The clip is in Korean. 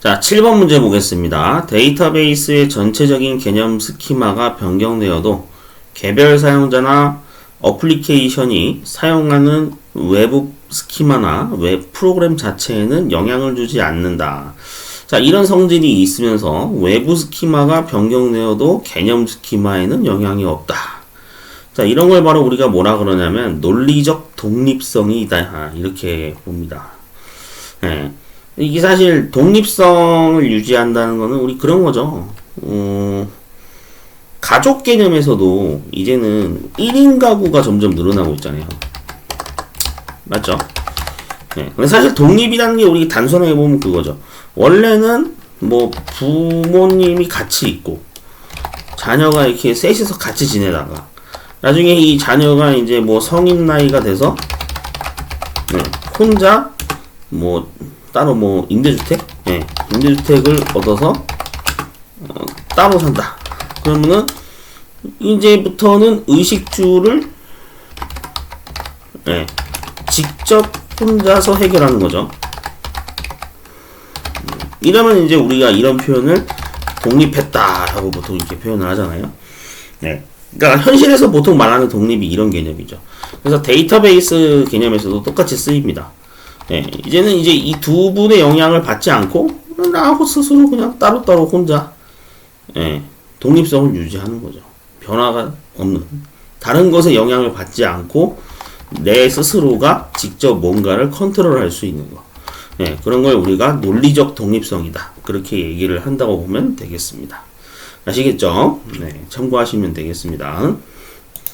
자, 7번 문제 보겠습니다. 데이터베이스의 전체적인 개념 스키마가 변경되어도 개별 사용자나 어플리케이션이 사용하는 외부 스키마나 웹 프로그램 자체에는 영향을 주지 않는다. 자, 이런 성질이 있으면서 외부 스키마가 변경되어도 개념 스키마에는 영향이 없다. 자, 이런 걸 바로 우리가 뭐라 그러냐면 논리적 독립성이 있다. 이렇게 봅니다. 예. 이게 사실 독립성을 유지한다는 거는 우리 그런 거죠. 어, 가족 개념에서도 이제는 1인 가구가 점점 늘어나고 있잖아요. 맞죠? 네. 근데 사실 독립이라는 게 우리 단순하게 보면 그거죠. 원래는 뭐 부모님이 같이 있고 자녀가 이렇게 셋이서 같이 지내다가 나중에 이 자녀가 이제 뭐 성인 나이가 돼서 네, 혼자 뭐 따로 뭐 임대주택, 예, 임대주택을 얻어서 어, 따로 산다. 그러면은 이제부터는 의식주를 예, 직접 혼자서 해결하는 거죠. 이러면 이제 우리가 이런 표현을 독립했다라고 보통 이렇게 표현을 하잖아요. 네. 그러니까 현실에서 보통 말하는 독립이 이런 개념이죠. 그래서 데이터베이스 개념에서도 똑같이 쓰입니다. 예, 이제는 이제 이 두 분의 영향을 받지 않고 나하고 스스로 그냥 따로따로 혼자 예, 독립성을 유지하는 거죠. 변화가 없는 다른 것에 영향을 받지 않고 내 스스로가 직접 뭔가를 컨트롤할 수 있는 거. 예, 그런 걸 우리가 논리적 독립성이다. 그렇게 얘기를 한다고 보면 되겠습니다. 아시겠죠? 네, 참고하시면 되겠습니다.